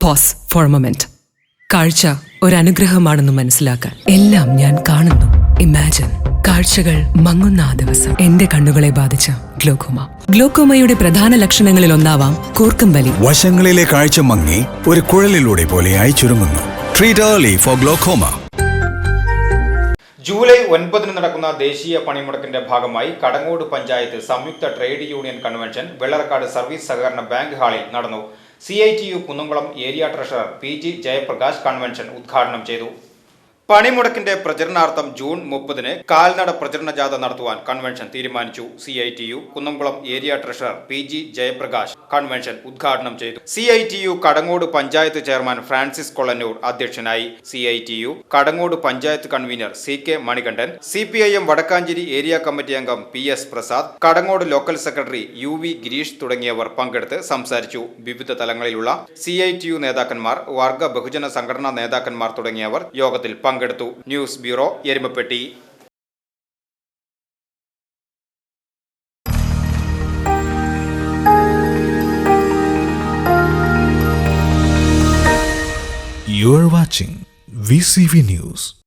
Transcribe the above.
Pose four moment കാഴ്ച അനുഗ്രഹമാണെന്ന് മനസ്സിലാക്കാൻ എല്ലാം ഞാൻ കാണുന്നു. ഇമാജിൻ കാഴ്ചകൾ മങ്ങുന്ന ആ ദിവസം. എന്റെ കണ്ണുകളെ ബാധിച്ച ഗ്ലോക്കോമ. ഗ്ലോക്കോമയുടെ പ്രധാന ലക്ഷണങ്ങളിൽ ഒന്നാവാം കൂർക്കം വലി വശങ്ങളിലെ കാഴ്ച മങ്ങി ഒരു കുഴലിലൂടെ പോലെയായി ചുരുങ്ങുന്നു. Treat early for glaucoma July ഒൻപതിന് നടക്കുന്ന ദേശീയ പണിമുടക്കിന്റെ ഭാഗമായി കടങ്ങോട് പഞ്ചായത്ത് സംയുക്ത trade union convention Vellarakkad service സഹകരണ ബാങ്ക് ഹാളിൽ നടന്നു. C I T U Kunnamkulam area treasurer P G Jayaprakash convention ഉദ്ഘാടനം ചെയ്തു പണിമുടക്കിന്റെ പ്രചരണാർത്ഥം ജൂൺ മുപ്പതിന് കാൽനട പ്രചരണ ജാഥ നടത്തുവാൻ കൺവെൻഷൻ തീരുമാനിച്ചു. C I T U Kunnamkulam area treasurer P G Jayaprakash convention ഉദ്ഘാടനം ചെയ്തു. C I T U Kadangode panchayat chairman Francis Kolannur അധ്യക്ഷനായി. C I T U Kadangode panchayat convener C K Manikandan. C P I M Vadakkanchery area committee അംഗം P S Prasad. Kadangode local secretary U V Girish തുടങ്ങിയവർ പങ്കെടുത്ത് സംസാരിച്ചു. വിവിധ തലങ്ങളിലുള്ള C I T U നേതാക്കന്മാർ വർഗ ബഹുജന സംഘടനാ നേതാക്കന്മാർ തുടങ്ങിയവർ യോഗത്തിൽ പങ്കെടുത്തു news bureau Erumapetty You are watching VCV News.